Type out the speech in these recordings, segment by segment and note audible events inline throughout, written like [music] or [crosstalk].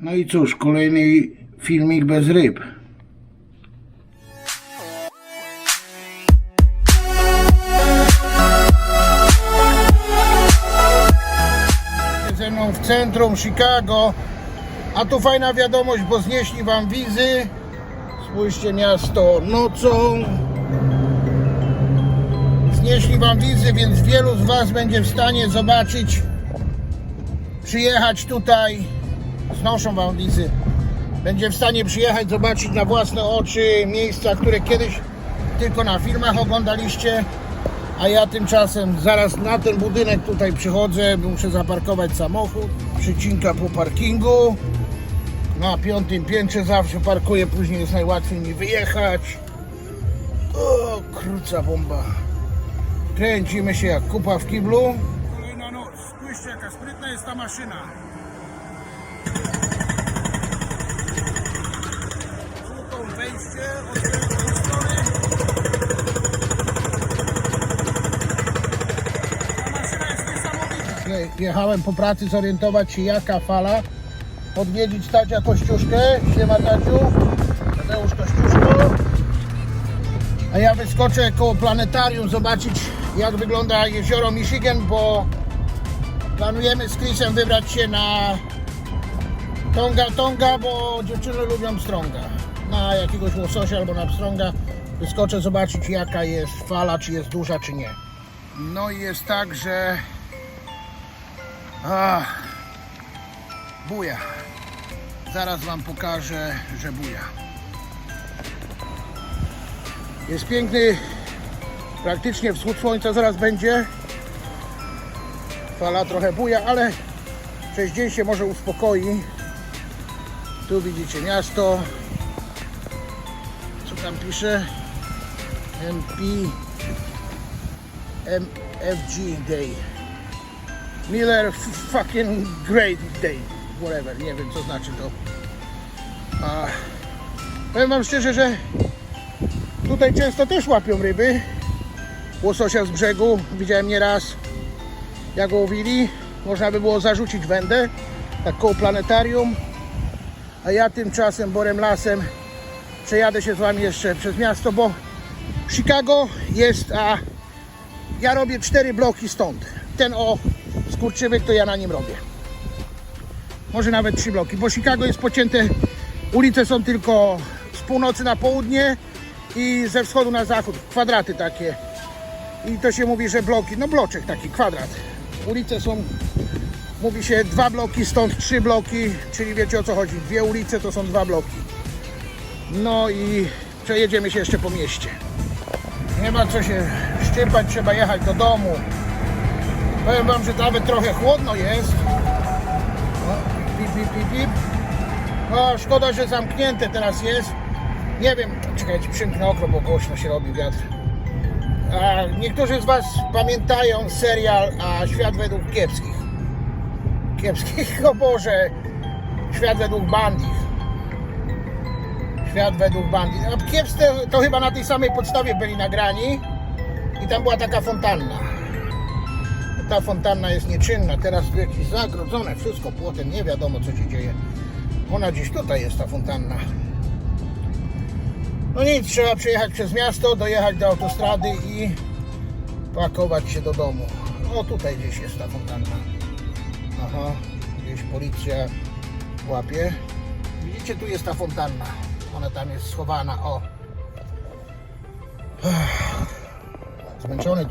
No i cóż, kolejny filmik bez ryb. Ze mną w centrum Chicago, a tu fajna wiadomość, bo znieśli wam wizy. Spójrzcie miasto nocą. Znieśli wam wizy, więc wielu z was będzie w stanie zobaczyć, przyjechać tutaj. Znoszą wam. Będzie w stanie przyjechać, zobaczyć na własne oczy miejsca, które kiedyś tylko na filmach oglądaliście. A ja tymczasem zaraz na ten budynek tutaj przychodzę, muszę zaparkować samochód. Przycinka po parkingu. Na piątym piętrze zawsze parkuję, później jest najłatwiej mi wyjechać. O, kruca bomba. Kręcimy się jak kupa w kiblu. Kolejna noc. Spójrzcie jaka sprytna jest ta maszyna. Kółką wejście, otwieram z strony. Ta maszyna jest niesamowita. Je- Jechałem po pracy zorientować się jaka fala. Odwiedzić Tacia Kościuszkę. Siema Taciu. Tadeusz Kościuszko. A ja wyskoczę koło planetarium zobaczyć jak wygląda jezioro Michigan, bo planujemy z Chrisem wybrać się na Tonga Tonga, bo dziewczyny lubią strąga. Na jakiegoś łososia albo na pstrąga. Wyskoczę zobaczyć jaka jest fala, czy jest duża, czy nie. No i jest tak, że Ach, buja. Zaraz wam pokażę, że buja. Jest piękny, praktycznie wschód słońca zaraz będzie. Fala trochę buja, ale przez dzień się może uspokoi. Tu widzicie miasto. Tam pisze? MP MFG Day. Miller fucking great day. Whatever, nie wiem co znaczy to. A, powiem wam szczerze, że Tutaj często też łapią ryby. Łososia z brzegu. Widziałem nieraz jak go łowili. Można by było zarzucić wędę. Tak koło planetarium. A ja tymczasem Borem Lasem przejadę się z wami jeszcze przez miasto, bo Chicago jest, a ja robię cztery bloki stąd. Ten o skurczywyk to ja na nim robię. Może nawet trzy bloki, bo Chicago jest pocięte. Ulice są tylko z północy na południe i ze wschodu na zachód. Kwadraty takie. I to się mówi, że bloki. No bloczek taki, kwadrat. Ulice są, mówi się dwa bloki, stąd trzy bloki, czyli wiecie o co chodzi. Dwie ulice to są dwa bloki. No i przejedziemy się jeszcze po mieście. Nie ma co się szczypać, trzeba jechać do domu. Powiem wam, że nawet trochę chłodno jest. No, pip, pip, pip, pip. Szkoda, że zamknięte teraz jest. Nie wiem, czekajcie, przymknę okno, bo głośno się robi wiatr. A niektórzy z Was pamiętają serial a Świat według kiepskich. Kiepskich, [laughs] o Boże. Świat według bandich. Świat według bandich. A kiepscy to chyba na tej samej podstawie byli nagrani. I tam była taka fontanna. Ta fontanna jest nieczynna. Teraz tu jakieś zagrodzone, wszystko płotem, nie wiadomo co się dzieje. Ona gdzieś tutaj jest ta fontanna. No nic, trzeba przejechać przez miasto, dojechać do autostrady i pakować się do domu. O, tutaj gdzieś jest ta fontanna. Aha, gdzieś policja łapie. Widzicie, tu jest ta fontanna. Ona tam jest schowana, o. Zmęczony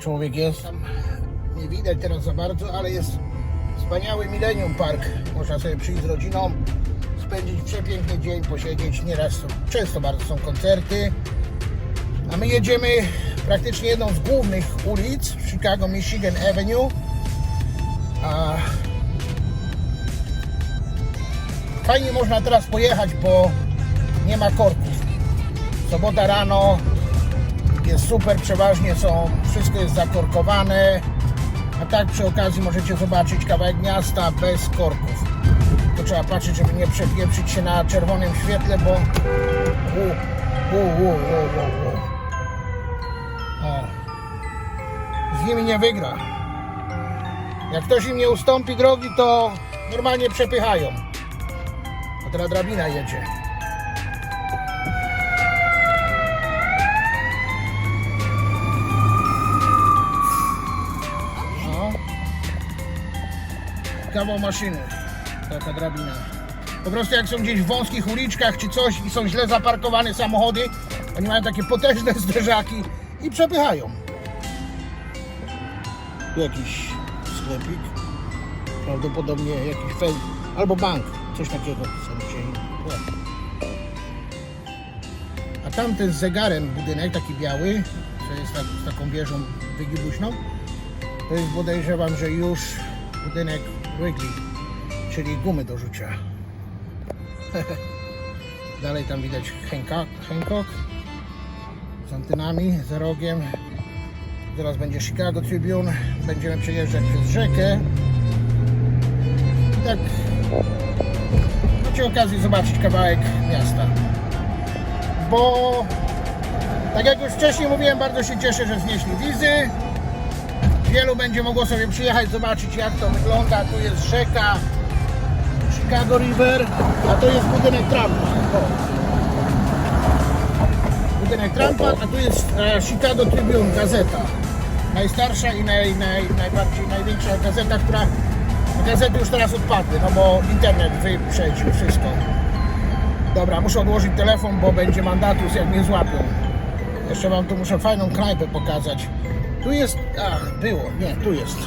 człowiek jest. Nie widać teraz za bardzo, ale jest wspaniały Millennium Park. Można sobie przyjść z rodziną, spędzić przepiękny dzień, posiedzieć. Nieraz, są- często bardzo są koncerty. A my jedziemy praktycznie jedną z głównych ulic w Chicago, Michigan Avenue. A fajnie można teraz pojechać, bo nie ma korków. Sobota rano jest super, przeważnie są, wszystko jest zakorkowane. A tak przy okazji możecie zobaczyć kawałek miasta bez korków. To trzeba patrzeć, żeby nie przepieprzyć się na czerwonym świetle, bo u, u, u, u, u, u. O. Z nimi nie wygra. Jak ktoś im nie ustąpi drogi, to normalnie przepychają. teraz drabina jedzie. Kawał maszyny. Taka drabina. Po prostu jak są gdzieś w wąskich uliczkach czy coś i są źle zaparkowane samochody, oni mają takie potężne [laughs] zderzaki i przepychają. Tu jakiś sklepik. Prawdopodobnie jakiś fel albo bank. Coś takiego są. A tamten z zegarem budynek, taki biały, co jest tak, z taką wieżą wygibuśną, to jest podejrzewam, że już budynek Wrigley, czyli gumy do rzucia. [laughs] Dalej tam widać Hancock, z antynami, za rogiem. Zaraz będzie Chicago Tribune. Będziemy przejeżdżać przez rzekę. Tak. Macie okazję zobaczyć kawałek miasta. Bo tak jak już wcześniej mówiłem, bardzo się cieszę, że znieśli wizy. Wielu będzie mogło sobie przyjechać, zobaczyć jak to wygląda. Tu jest rzeka Chicago River, a to jest budynek Trumpa. Budynek Trumpa, a tu jest e, Chicago Tribune, gazeta. Najstarsza i naj, naj, najbardziej, największa gazeta, która... Gazety już teraz odpadły, no bo internet wyprzedził wszystko. Dobra, muszę odłożyć telefon, bo będzie mandatus, jak mnie złapią. Jeszcze wam tu muszę fajną knajpę pokazać. Tu jest... Ach, było, nie, tu jest.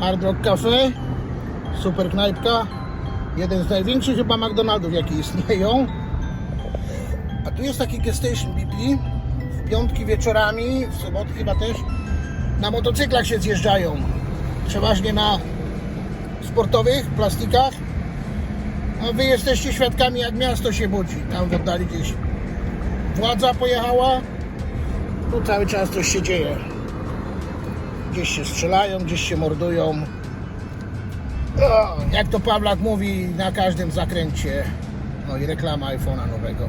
Hard Rock Cafe. Super knajpka. Jeden z największych chyba McDonaldów, jakie istnieją. A tu jest taki gas station BP. W piątki wieczorami, w soboty chyba też, na motocyklach się zjeżdżają. Przeważnie na sportowych plastikach. A wy jesteście świadkami, jak miasto się budzi. Tam w oddali gdzieś władza pojechała. Tu cały czas coś się dzieje. Gdzieś się strzelają, gdzieś się mordują. O, jak to Pawlak mówi, na każdym zakręcie. No i reklama iPhone'a nowego.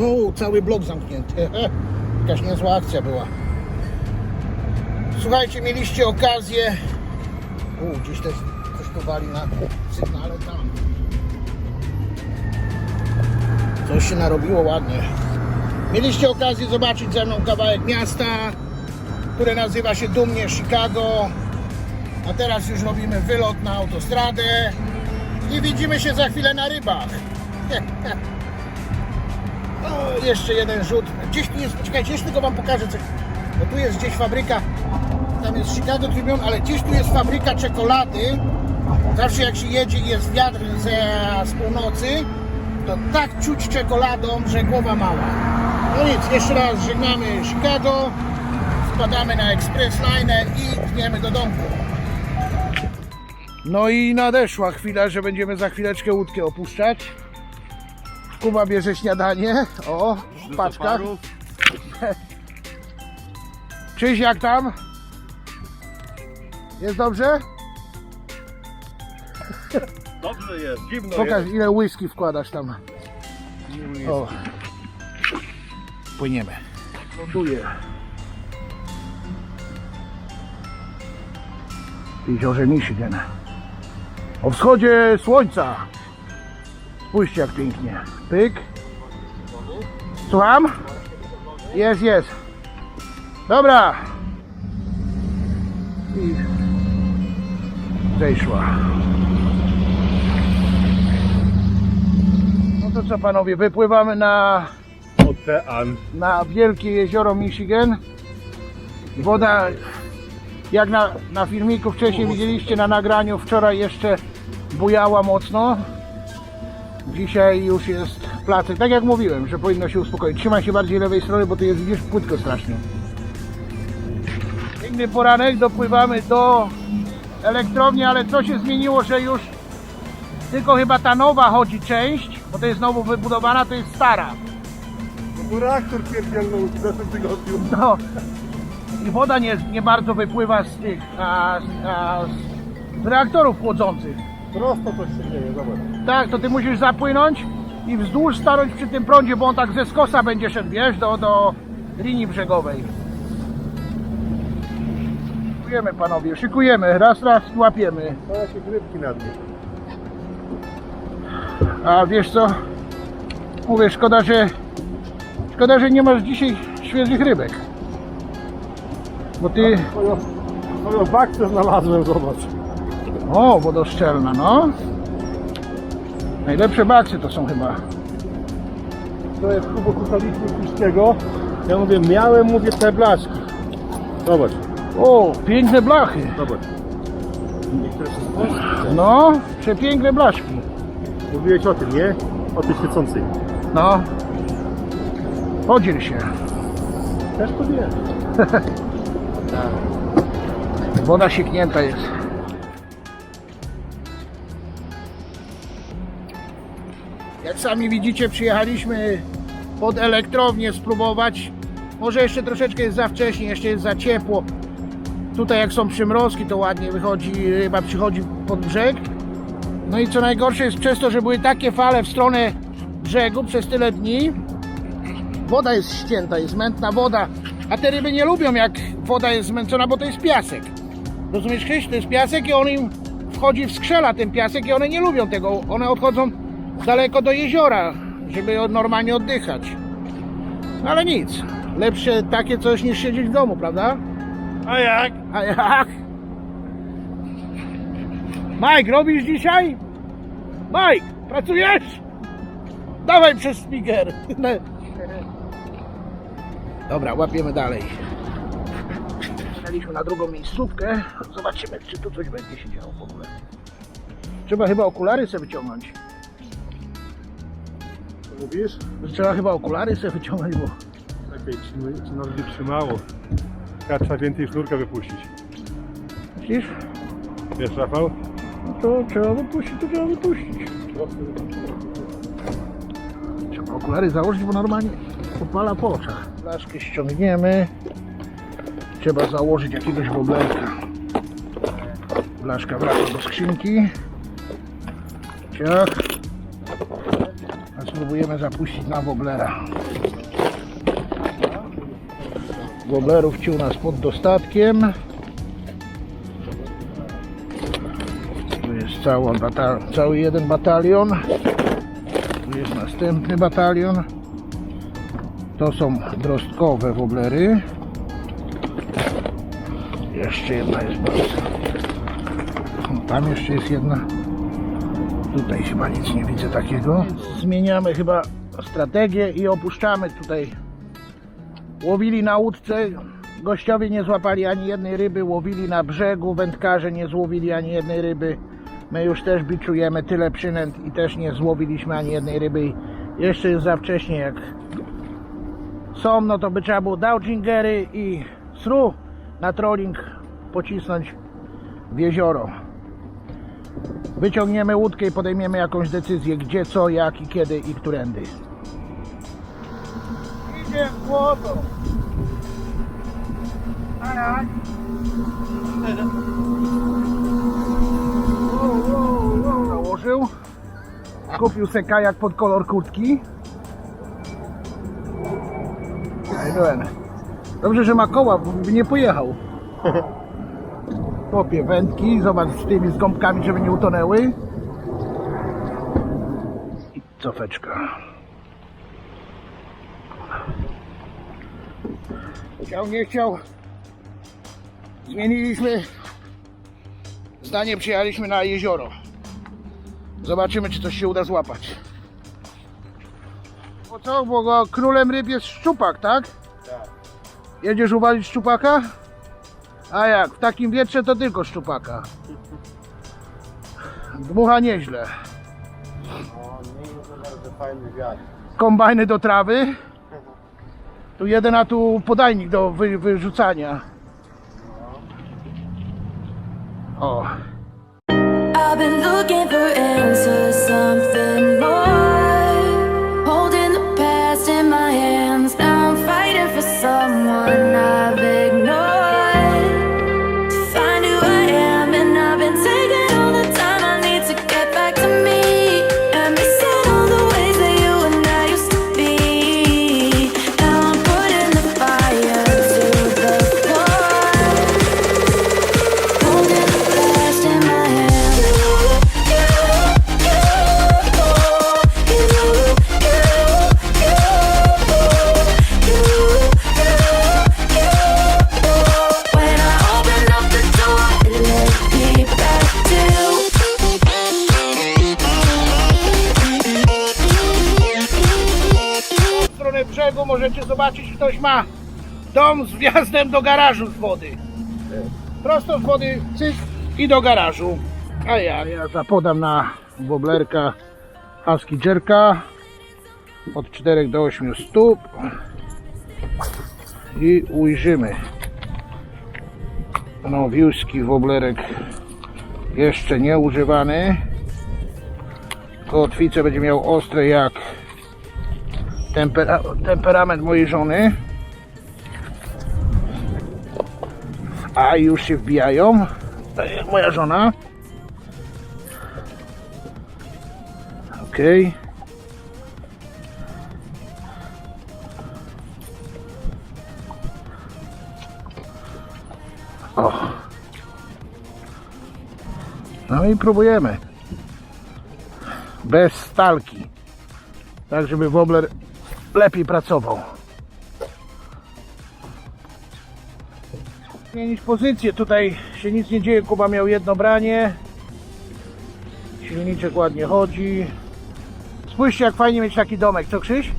O, o, cały blok zamknięty. [laughs] Jakaś niezła akcja była. Słuchajcie, mieliście okazję. U, gdzieś też coś tu wali na sygnale tam. Coś się narobiło ładnie. Mieliście okazję zobaczyć ze mną kawałek miasta, które nazywa się dumnie Chicago. A teraz już robimy wylot na autostradę i widzimy się za chwilę na rybach. [laughs] O, jeszcze jeden rzut. Gdzieś tu jest, poczekajcie, jeszcze tylko wam pokażę coś. Bo tu jest gdzieś fabryka, tam jest Chicago Tribune, ale gdzieś tu jest fabryka czekolady. Zawsze jak się jedzie i jest wiatr ze, z północy, to tak czuć czekoladą, że głowa mała. No nic, jeszcze raz żegnamy Chicago, wpadamy na Express Line i tniemy do domku. No i nadeszła chwila, że będziemy za chwileczkę łódkę opuszczać. Kuba bierze śniadanie. O, w paczkach. Czyś jak tam? Jest dobrze? Dobrze jest, zimno Pokaż jest. ile whisky wkładasz tam. O. Płyniemy. Ląduje. W jeziorze Michigan. O wschodzie słońca. Spójrzcie jak pięknie. Pyk. Słucham? Jest, jest. Dobra. I zejszła. No to co panowie, wypływamy na, Ocean. na wielkie jezioro Michigan. Woda, jak na, na filmiku wcześniej widzieliście na nagraniu, wczoraj jeszcze bujała mocno. Dzisiaj już jest placek. Tak jak mówiłem, że powinno się uspokoić. Trzymaj się bardziej lewej strony, bo tu jest widzisz płytko strasznie. Piękny poranek, dopływamy do elektrowni, ale co się zmieniło, że już tylko chyba ta nowa chodzi część, bo to jest nowo wybudowana, to jest stara. Reaktor pierdzielnął w zeszłym tygodniu. No i woda nie, nie bardzo wypływa z tych, a, a, z reaktorów chłodzących. Prosto coś się dzieje, zobacz. Tak, to ty musisz zapłynąć i wzdłuż stanąć przy tym prądzie, bo on tak ze skosa będzie szedł, wiesz, do, do linii brzegowej. Szykujemy panowie, szykujemy. Raz, raz łapiemy. To jakieś rybki na dnie. A wiesz co? Mówię, szkoda, że szkoda, że nie masz dzisiaj świeżych rybek. Bo ty. Swoją bakcę znalazłem, zobacz. O, wodoszczelna, no. Najlepsze baksy to są chyba. To jest kubo kusaliśmy Piszczego. Ja mówię, miałem, mówię, te blaszki. Zobacz, O, piękne blachy. zobacz. No, przepiękne blaszki. Mówiłeś o tym, nie? O tej świecącej. No. Podziel się. Też to wiem. [laughs] Woda sieknięta jest. Jak sami widzicie, przyjechaliśmy pod elektrownię spróbować. Może jeszcze troszeczkę jest za wcześnie, jeszcze jest za ciepło. Tutaj jak są przymrozki, to ładnie wychodzi, ryba przychodzi pod brzeg. No i co najgorsze jest przez to, że były takie fale w stronę brzegu przez tyle dni. Woda jest ścięta, jest mętna woda, a te ryby nie lubią jak woda jest zmęczona, bo to jest piasek. Rozumiesz, Kryś? To jest piasek i on im wchodzi w skrzela ten piasek i one nie lubią tego. One odchodzą daleko do jeziora, żeby normalnie oddychać. No ale nic. Lepsze takie coś niż siedzieć w domu, prawda? A jak? A jak? Mike, robisz dzisiaj? Mike, pracujesz? Dawaj przez speaker. [laughs] Dobra, łapiemy dalej. Staliśmy na drugą miejscówkę. Zobaczymy, czy tu coś będzie się działo w ogóle. Trzeba chyba okulary sobie wyciągnąć. Co mówisz? Trzeba chyba okulary sobie wyciągnąć, bo... Lepiej ci, ci nas nie trzymało. Ja trzeba więcej sznurka wypuścić. Myślisz? Wiesz, Rafał? No to trzeba wypuścić, to trzeba wypuścić. Trzeba okulary założyć, bo normalnie popala po oczach. Blaszkę ściągniemy. Trzeba założyć jakiegoś woblerka. Blaszka wraca do skrzynki. Ciach. A spróbujemy zapuścić na woblera. Woblerów ci u nas pod dostatkiem. Cała bata- cały jeden batalion. Tu jest następny batalion. To są drostkowe woblery. Jeszcze jedna jest bardzo. Tam jeszcze jest jedna. Tutaj chyba nic nie widzę takiego. Zmieniamy chyba strategię i opuszczamy tutaj. Łowili na łódce. Gościowie nie złapali ani jednej ryby, łowili na brzegu, wędkarze nie złowili ani jednej ryby. My już też biczujemy tyle przynęt i też nie złowiliśmy ani jednej ryby. Jeszcze jest za wcześnie, jak są, no to by trzeba było downjingery i sru na trolling pocisnąć w jezioro. Wyciągniemy łódkę i podejmiemy jakąś decyzję, gdzie, co, jak i kiedy i którędy. Idzie złoto! A jak? Założył. Kupił se kajak pod kolor kurtki. Dobrze, że ma koła, bo by nie pojechał. Kopie wędki, zobacz z tymi z gąbkami, żeby nie utonęły. I cofeczka. Chciał, nie chciał. Zmieniliśmy zdanie, przyjechaliśmy na jezioro. Zobaczymy, czy coś się uda złapać. Bo co, bo go królem ryb jest szczupak, tak? Tak. Jedziesz uwalić szczupaka? A jak, w takim wietrze to tylko szczupaka. Dmucha nieźle. O, nie jest to bardzo fajny wiatr. Kombajny do trawy. Tu jeden, a tu podajnik do wy, wyrzucania. O, I've been looking for answers, something more. Z wjazdem do garażu z wody. Prosto z wody, cyk i do garażu. A ja, ja zapodam na woblerka Husky Jerka od 4 do 8 stóp i ujrzymy. Nowiuski woblerek jeszcze nie używany. Kotwicę będzie miał ostre jak tempera temperament mojej żony. A już się wbijają. Tak jak moja żona. Okej. O. No i próbujemy. Bez stalki. Tak, żeby wobler lepiej pracował. Zmienić pozycję. Tutaj się nic nie dzieje. Kuba miał jedno branie. Silniczek ładnie chodzi. Spójrzcie jak fajnie mieć taki domek. Co Krzyś?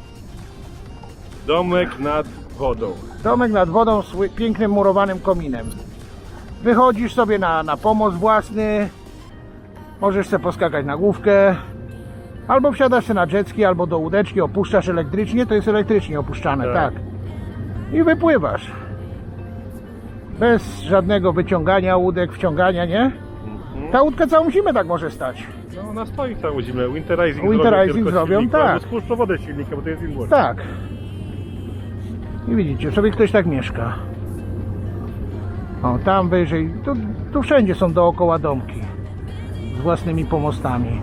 Domek nad wodą. Domek nad wodą z pięknym murowanym kominem. Wychodzisz sobie na, na pomost własny, możesz sobie poskakać na główkę, albo wsiadasz sobie na jetski, albo do łódeczki, opuszczasz elektrycznie, to jest elektrycznie opuszczane, tak. Tak. I wypływasz. Bez żadnego wyciągania łódek, wciągania, nie? Ta łódka całą zimę tak może stać. No ona stoi całą zimę. Winterizing, Winterizing zrobią, zrobią, tak. Albo spuszczą wodę z silnika, bo to jest inwort. Tak. I widzicie, sobie ktoś tak mieszka. O, tam wyżej. Tu, tu wszędzie są dookoła domki. Z własnymi pomostami.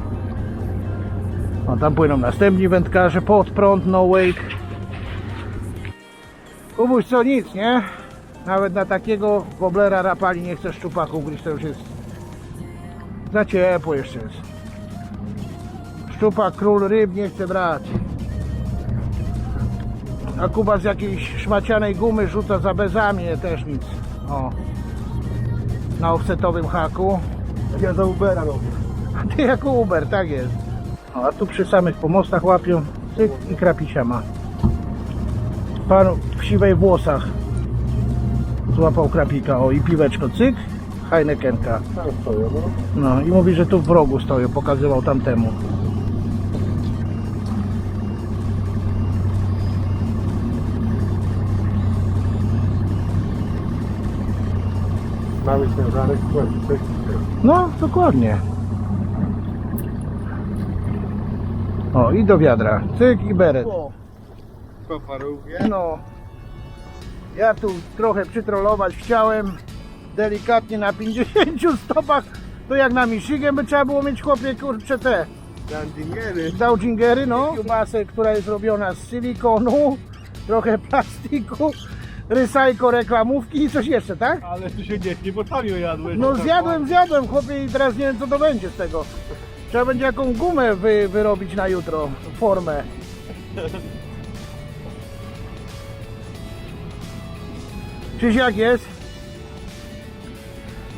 O, tam płyną następni wędkarze pod prąd, no wake. Kubuś, co nic, nie? Nawet na takiego woblera rapali nie chcesz szczupaku gryźć, to już jest za ciepło jeszcze jest. Szczupak, król ryb nie chce brać. A Kuba z jakiejś szmacianej gumy rzuca za bezamię, też nic. O. Na offsetowym haku. Ja za Ubera robię. A ty jako Uber, tak jest. O, a tu przy samych pomostach łapią cyk i krapisia ma. Pan w siwej włosach złapał krapika. O i piweczko cyk, Heinekenka. No. No i mówi, że tu w rogu stoją, pokazywał tamtemu. Mały ciężarek, kładziczek. No, dokładnie. O, i do wiadra. Cyk i beret. Koparówkę. No, ja tu trochę przytrollować chciałem. Delikatnie na 50 stopach. To jak na Michigan by trzeba było mieć chłopie kurcze te Dandingery. Doudzingery, no. Kiełbasę, która jest robiona z silikonu, [laughs] trochę plastiku, rysajko reklamówki i coś jeszcze, tak? Ale tu się nie, nie bo tanio jadłeś. No zjadłem, zjadłem chłopie i teraz nie wiem co to będzie z tego. Trzeba będzie jaką gumę wy, wyrobić na jutro, formę. [laughs] Czyż jak jest?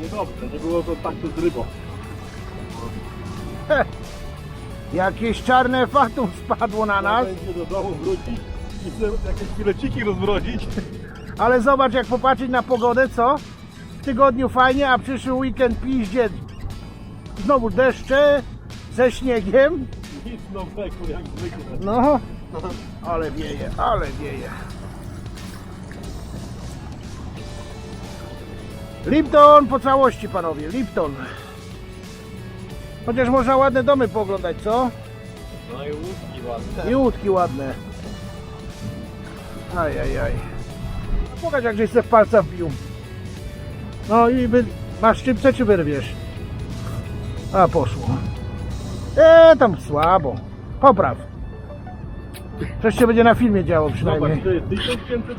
Niedobrze, nie było kontaktu z rybą. Jakieś czarne fatum spadło na nas, Będzie do domu wrócić i jakieś fileciki rozmrozić. ale zobacz jak popatrzeć na pogodę, co? W tygodniu fajnie, a przyszły weekend piździe. Znowu deszcze ze śniegiem. Nic nowego jak zwykle. No, ale wieje, ale wieje. Lipton po całości, panowie, Lipton. Chociaż można ładne domy pooglądać, co? No i łuski ładne. I łódki ładne. Aj, aj, aj. Pokaż jak żeś se w palca wbił. No i wy... masz szczypce czy wyrwiesz? A, poszło. E, tam słabo. Popraw. Coś się będzie na filmie działo Zobacz, przynajmniej. 1500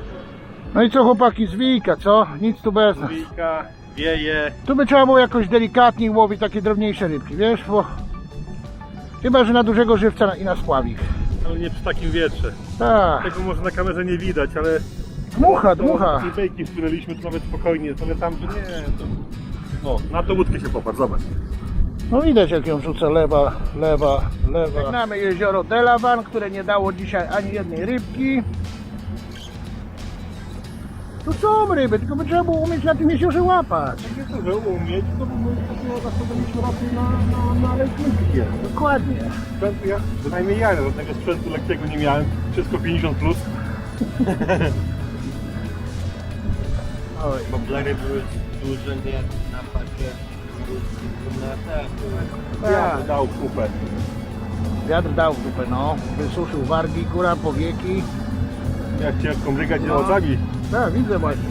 No i co chłopaki, zwijka, co? Nic tu bez nas. Wika, wieje. Tu by trzeba było jakoś delikatniej łowić takie drobniejsze rybki, wiesz? Bo... Chyba, że na dużego żywca na- i na spławik. Ale nie przy takim wietrze. Tak. Tego może na kamerze nie widać, ale... Dmucha, to- dmucha. I bejki wpłynęliśmy to nawet spokojnie, ale tam, że nie... To... O, na tą łódkę się popatrz, zobacz. No widać jak ją rzucę lewa, lewa, lewa. Żegnamy jezioro Delavan, które nie dało dzisiaj ani jednej rybki. Tu są ryby, tylko by trzeba było umieć na tym jeziorze łapać. Nie to, że umieć, to by my zasadiliśmy raczej na, na, na ręcznikiem. Dokładnie. Sprzętu ja, bynajmniej ja żadnego sprzętu lekkiego nie miałem. Wszystko 50 plus. [laughs] Oj. Boblery były duże, nie na takie na te były. Ja Tak. dał kupę. Wiatr dał w dupę, no. Wysuszył wargi, góra, powieki. Jak ciężko mrygać No. Tak, widzę właśnie.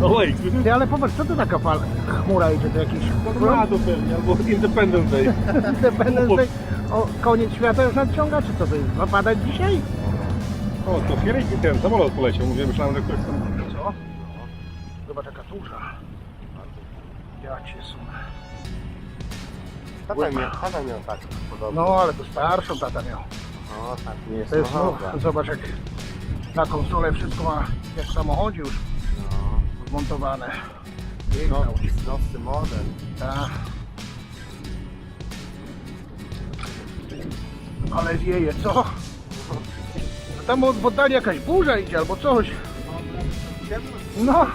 Wait, słyszysz? Ty, ale popatrz, co to taka fal, chmura idzie, to jakiś No ma to pewnie, albo Independence Day. [laughs] Independence Day. O, koniec świata już nadciąga, czy co to jest? Ma padać dzisiaj? O, to Fierejki ten samolot poleciał. Mówię, myślałem, że ktoś tam... Co? Zobacz jaka duża. Ja cię sunę. Tata miał, tata miał tak podobnie. No, ale to starszą tata miał. No, tak nie jest To jest, no, zobacz jak na konsolę wszystko ma jak w samochodzie już No, zmontowane. Piękna no, łódź. nowszy model. Ta. Ale wieje, co? A Tam od w oddali jakaś burza idzie albo coś. No,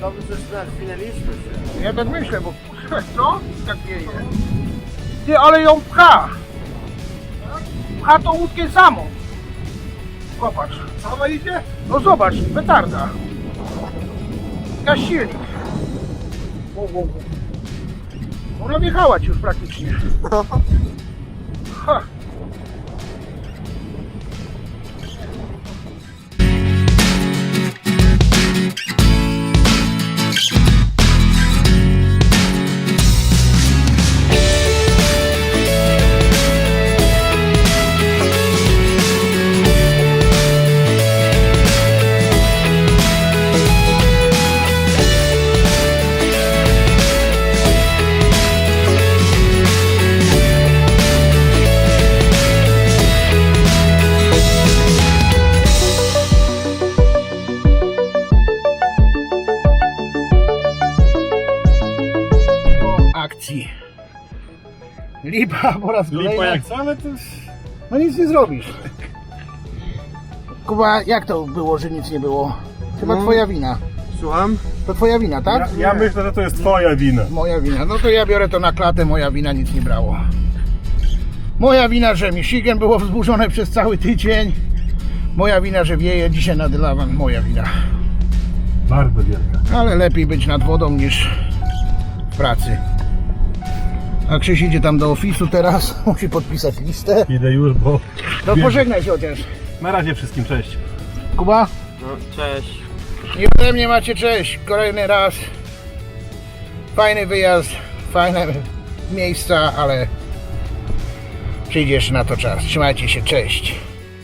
Dobrze, że zwinęliśmy się. ja tak myślę, bo co? Tak wieje. Ty, ale ją pcha. Pcha tą łódkę samą. Popatrz. Sama idzie? No zobacz, petarda. Gaś silnik. Ona wjechała ci już praktycznie. Ha. Nic nie zrobisz. Kuba, jak to było, że nic nie było? Chyba No. twoja wina. Słucham? To twoja wina, tak? Ja, ja myślę, że to jest twoja wina. Moja wina. No to ja biorę to na klatę, moja wina nic nie brało. Moja wina, że Michigan było wzburzone przez cały tydzień. Moja wina, że wieje dzisiaj nad Lawan. Moja wina. Bardzo wielka. Ale lepiej być nad wodą niż w pracy. A Krzyś idzie tam do ofisu teraz, [laughs] musi podpisać listę. Idę już, bo... No pożegnaj się chociaż. Na razie wszystkim cześć. Kuba? No, cześć. I ode mnie macie cześć. Kolejny raz. Fajny wyjazd, fajne miejsca, ale przyjdzie jeszcze na to czas. Trzymajcie się, cześć.